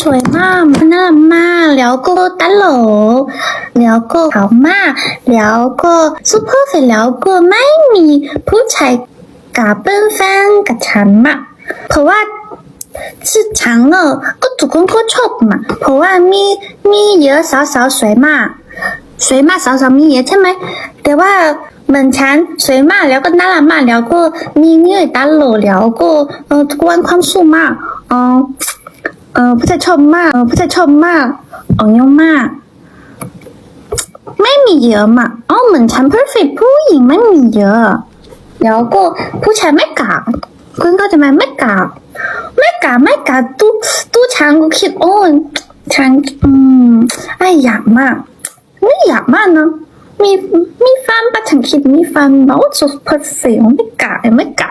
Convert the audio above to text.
สวยมากน่ารักมากแล้วก็ตลกแล้วก็ขามากแล้วก็ซูเปอร์เฟรแล้วก็ไม่มีผู้ชายกาเป็นแฟนกับฉันมากเพราะว่าคือฉันเนอะก็ทุกคนก็ชอบมาเพราะว่ามีมีเยอะสาวๆสวยมากสวยมากสาวๆมีเยอะใช่ไหมแต่ว่าเหมือนฉันสวยมากแล้วก็น่ารักมากแล้วก็มีเงื่อนตลกแล้วก็เออทุกวันความสุขมากออเออ ผู้ชายชอบมากเออผู้ชายชอบมากออนโยนมาก ไม่มีเยอะมากอ๋อเหมือนฉัน perfect ผู้หญิงไม่มีเยอะแล้วก็ผู้ชายไม่กล้าคุณก็จะไหมไม่กล้าไม่กล้าไม่กล้าตู้ตู้ฉันก็คิดโอ้ยฉันอืมไออยากมากไม่อยากมากนะมีมีแฟนปะฉันคิดมีแฟนแบบว่า so perfect ไม่กล้าไม่กล้า